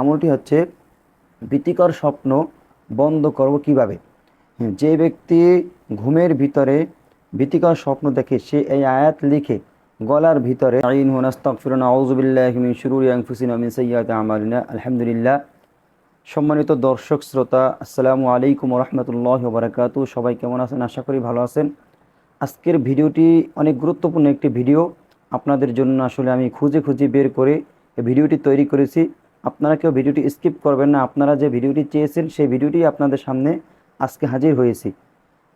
আমলটি হচ্ছে, ভীতিকর স্বপ্ন বন্ধ করব কীভাবে? যে ব্যক্তি ঘুমের ভিতরে ভীতিকর স্বপ্ন দেখে, সে এই আয়াত লিখে গলার ভিতরে শুরুরি আলহামদুলিল্লাহ। সম্মানিত দর্শক, শ্রোতা, আসসালামু আলাইকুম রহমতুল্লাহ বারাকাতু সবাই কেমন আছেন? আশা করি ভালো আছেন। আজকের ভিডিওটি অনেক গুরুত্বপূর্ণ একটি ভিডিও। আপনাদের জন্য আসলে আমি খুঁজে খুঁজে বের করে ভিডিওটি তৈরি করেছি। আপনারা কেউ ভিডিওটি স্কিপ করবেন না, আপনারা যে ভিডিওটি চেয়েছেন সেই ভিডিওটি আপনাদের সামনে আজকে হাজির হয়েছি।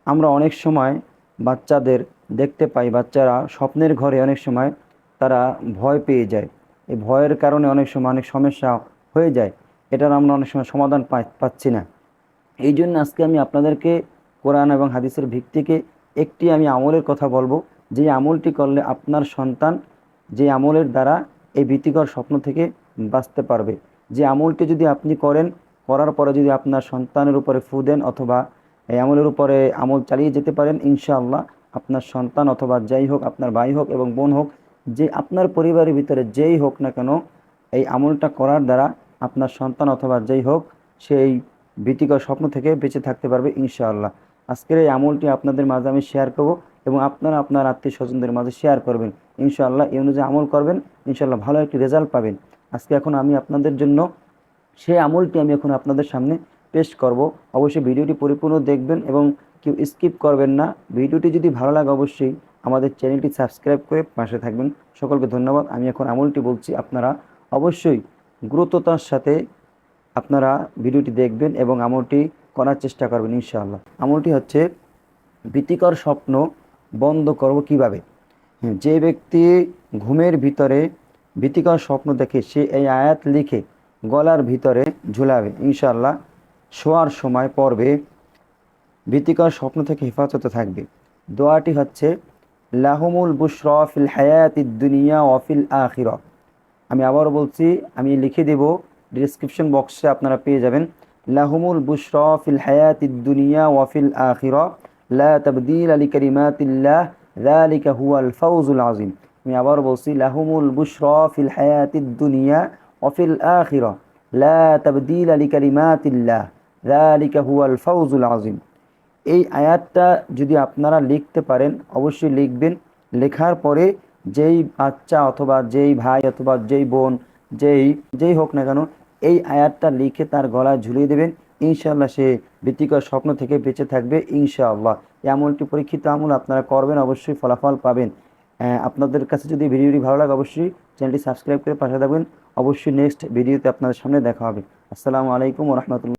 আমরা অনেক সময় বাচ্চাদের দেখতে পাই, বাচ্চারা স্বপ্নের ঘরে অনেক সময় তারা ভয় পেয়ে যায়। এই ভয়ের কারণে অনেক সময় অনেক সমস্যা হয়ে যায়। এটার আমরা অনেক সময় সমাধান পাচ্ছি না। এই জন্য আজকে আমি আপনাদেরকে কোরআন এবং হাদিসের ভিত্তিকে একটি আমি আমলের কথা বলব। যে আমলটি করলে আপনার সন্তান যে আমলের দ্বারা এই ভীতিকর স্বপ্ন থেকে বাঁচতে পারবে। যে আমলটি যদি আপনি করেন, করার পরে যদি আপনার সন্তানের উপরে ফু দেন অথবা এই আমলের উপরে আমল চালিয়ে যেতে পারেন, ইনশাআল্লাহ আপনার সন্তান অথবা যাই হোক আপনার ভাই হোক এবং বোন হোক, যে আপনার পরিবারের ভিতরে যেই হোক না কেন, এই আমলটা করার দ্বারা আপনার সন্তান অথবা যেই হোক, সেই ভীতিকর স্বপ্ন থেকে বেঁচে থাকতে পারবে, ইনশাআল্লাহ। আজকের এই আমলটি আপনাদের মাঝে আমি শেয়ার করব এবং আপনারা আপনার আত্মীয় স্বজনদের মাঝে শেয়ার করবেন। ইনশাআল্লাহ এই অনুযায়ী আমল করবেন, ইনশাআল্লাহ ভালো একটি রেজাল্ট পাবেন। আজকে এখন আমি আপনাদের জন্য সেই আমলটি আমি এখন আপনাদের সামনে পেশ করব। অবশ্যই ভিডিওটি পরিপূর্ণ দেখবেন এবং কেউ স্কিপ করবেন না। ভিডিওটি যদি ভালো লাগে অবশ্যই আমাদের চ্যানেলটি সাবস্ক্রাইব করে পাশে থাকবেন। সকলকে ধন্যবাদ। আমি এখন আমলটি বলছি, আপনারা অবশ্যই গুরুত্বতার সাথে আপনারা ভিডিওটি দেখবেন এবং আমলটি করার চেষ্টা করবেন ইনশাআল্লাহ। আমলটি হচ্ছে, ভীতিকর স্বপ্ন বন্ধ করব কীভাবে? যে ব্যক্তি ঘুমের ভিতরে ভীতিকর স্বপ্ন দেখে সে এই আয়াত লিখে গলার ভিতরে ঝুলাবে। ইনশাল্লাহ শোয়ার সময় পর্বে ভীতিকর স্বপ্ন থেকে হেফাজতে থাকবে। দোয়াটি হচ্ছে, লাহমুল বুশরা ফিল হায়াতিদ দুনিয়া ওয়াফিল আখিরা আমি আবার বলছি, আমি লিখে দেব, ডিসক্রিপশন বক্সে আপনারা পেয়ে যাবেন, লাহমুল বুশরা ফিল হায়াতিদ দুনিয়া ওয়াফিল আখিরা লা তাবদিল আলি কালিমাতিল্লাহ, যালিকা হুয়াল ফাউজুল আযীম আমি আবার বলছি, লাহুমুল বুশরা ফিল হায়াতিদ দুনিয়া অফিল আখিরা। লা তাবদিল আলি কালিমাতিল্লাহ। যালিকা হুয়াল ফাউজুল আজিম এই আয়াতটা যদি আপনারা লিখতে পারেন, অবশ্যই লিখবেন। লেখার পরে যেই বাচ্চা অথবা যেই ভাই অথবা যেই বোন, যেই যেই হোক না কেন, এই আয়াতটা লিখে তার গলায় ঝুলিয়ে দেবেন। ইনশাআল্লাহ সে ভীতিকর স্বপ্ন থেকে বেঁচে থাকবে, ইনশাআল্লাহ। এই আমলটি পরীক্ষিত আমল আপনারা করবেন, অবশ্যই ফলাফল পাবেন। আপনাদের কাছে যদি ভিডিওটি ভালো লাগে অবশ্যই চ্যানেলটি সাবস্ক্রাইব করে পাশে থাকবেন। অবশ্যই নেক্সট ভিডিওতে আপনাদের সামনে দেখা হবে। আসসালামু আলাইকুম রহমতুল্লাহ।